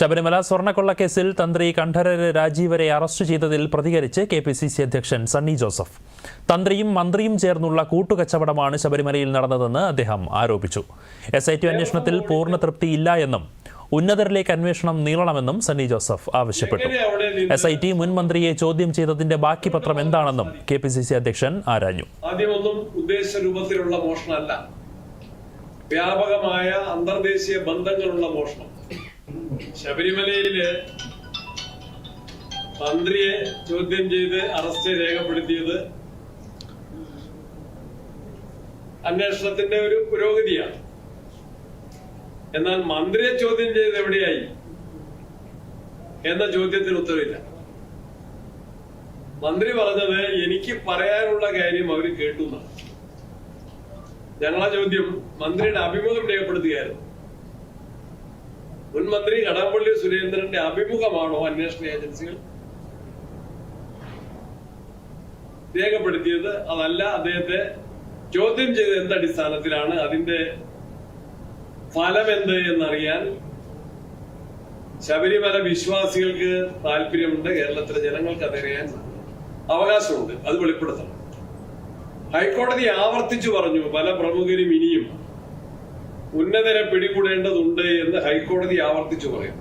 ശബരിമല സ്വർണക്കൊള്ളക്കേസിൽ തന്ത്രി കണ്ഠരര് രാജീവരെ അറസ്റ്റ് ചെയ്തതിൽ പ്രതികരിച്ച് കെ പി സി സി അധ്യക്ഷൻ സണ്ണി ജോസഫ്. തന്ത്രിയും മന്ത്രിയും ചേർന്നുള്ള കൂട്ടുകച്ചവടമാണ് ശബരിമലയിൽ നടന്നതെന്ന് അദ്ദേഹം ആരോപിച്ചു. എസ് ഐ ടി അന്വേഷണത്തിൽ പൂർണ തൃപ്തിയില്ല എന്നും ഉന്നതരിലേക്ക് അന്വേഷണം നീളണമെന്നും സണ്ണി ജോസഫ് ആവശ്യപ്പെട്ടു. എസ് ഐ ടി മുൻ മന്ത്രിയെ ചോദ്യം ചെയ്തതിന്റെ ബാക്കി പത്രം എന്താണെന്നും കെ പി സി സി അധ്യക്ഷൻ ആരാഞ്ഞു. വ്യാപകമായ അന്തർദേശീയ ബന്ധങ്ങളുള്ള മോഷണം. ശബരിമലയിൽ മന്ത്രിയെ ചോദ്യം ചെയ്ത് അറസ്റ്റ് രേഖപ്പെടുത്തിയത് അന്വേഷണത്തിന്റെ ഒരു പുരോഗതിയാണ്. എന്നാൽ മന്ത്രിയെ ചോദ്യം ചെയ്ത് എവിടെയായി? എന്ന ചോദ്യത്തിന് ഉത്തരവില്ല. മന്ത്രി പറഞ്ഞത് എനിക്ക് പറയാനുള്ള കാര്യം അവർ കേട്ടു എന്നാണ്. ഞങ്ങളെ ചോദ്യം മന്ത്രിയുടെ അഭിമുഖം രേഖപ്പെടുത്തുകയായിരുന്നു. മുൻ മന്ത്രി കടകംപള്ളി സുരേന്ദ്രന്റെ അഭിമുഖമാണോ അന്വേഷണ ഏജൻസികൾ രേഖപ്പെടുത്തിയത്? അതല്ല അദ്ദേഹത്തെ ചോദ്യം ചെയ്ത് എന്ത് അടിസ്ഥാനത്തിലാണ്? അതിന്റെ ഫലം എന്ത് എന്നറിയാൻ ശബരിമല വിശ്വാസികൾക്ക് താല്പര്യമുണ്ട്. കേരളത്തിലെ ജനങ്ങൾക്ക് അതറിയാൻ അവകാശമുണ്ട്. അത് വെളിപ്പെടുത്തണം. ഹൈക്കോടതി ആവർത്തിച്ചു പറഞ്ഞു പല പ്രമുഖരും ഇനിയും ഉന്നതരെ പിടികൂടേണ്ടതുണ്ട് എന്ന് ഹൈക്കോടതി ആവർത്തിച്ചു പറയും